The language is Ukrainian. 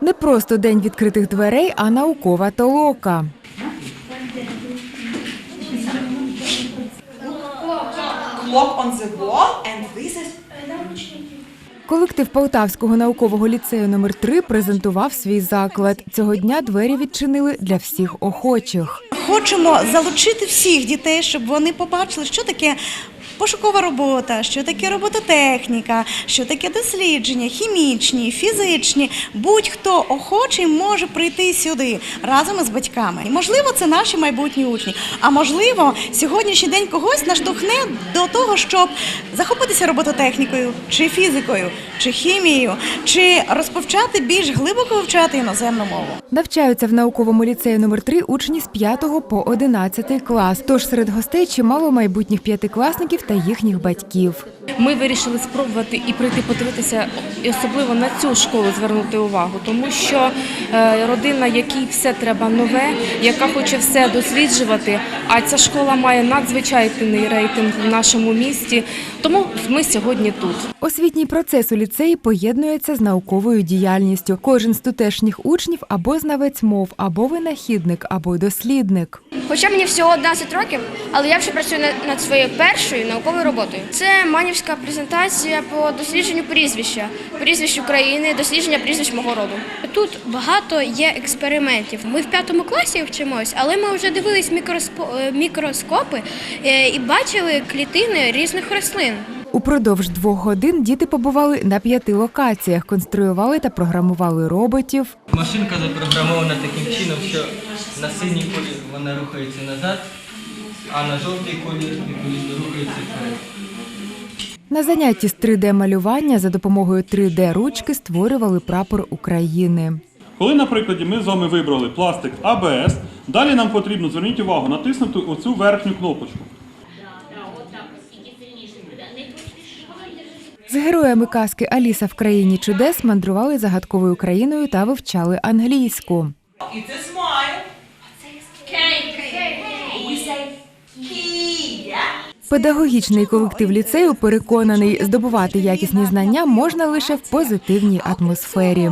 Не просто день відкритих дверей, а наукова толока. clock on the wall and this is Колектив Полтавського наукового ліцею номер 3 презентував свій заклад. Цього дня двері відчинили для всіх охочих. Хочемо залучити всіх дітей, щоб вони побачили, що таке. Пошукова робота, що таке робототехніка, що таке дослідження, хімічні, фізичні. Будь-хто охочий може прийти сюди разом із батьками. І можливо, це наші майбутні учні. А можливо, сьогоднішній день когось наштовхне до того, щоб захопитися робототехнікою, чи фізикою, чи хімією, чи розпочати більш глибоко вивчати іноземну мову. Навчаються в науковому ліцеї номер 3 учні з 5 по 11 клас. Тож серед гостей чимало майбутніх п'ятикласників та їхніх батьків. Ми вирішили спробувати і прийти подивитися, і особливо на цю школу звернути увагу, тому що е, родина, якій все треба нове, яка хоче все досліджувати. А ця школа має надзвичайний рейтинг в нашому місті. Тому ми сьогодні тут. Освітній процес у ліцеї поєднується з науковою діяльністю. Кожен з тутешніх учнів або знавець мов, або винахідник, або дослідник. Хоча мені всього 11 років, але я вже працюю над- над своєю першою науковою роботою. Це манівська презентація по дослідженню прізвища, прізвищ України, дослідження прізвищ мого роду. Тут багато є експериментів. Ми в п'ятому класі вчимось, але ми вже дивились е, мікроскопи е, і бачили клітини різних рослин. Упродовж двох годин діти побували на п'яти локаціях, конструювали та програмували роботів, Машинка запрограмована таким чином, що на синій колір вона рухається назад, а на жовтий колір відповідно рухається вперед. На занятті з 3D-малювання за допомогою 3D-ручки створювали прапор України. Коли, на прикладі, ми з вами вибрали пластик АБС, далі нам потрібно, зверніть увагу, натиснути оцю верхню кнопочку. З героями казки Аліса в країні чудес мандрували загадковою країною та вивчали англійську. it's a Педагогічний колектив ліцею переконаний, здобувати якісні знання можна лише в позитивній атмосфері.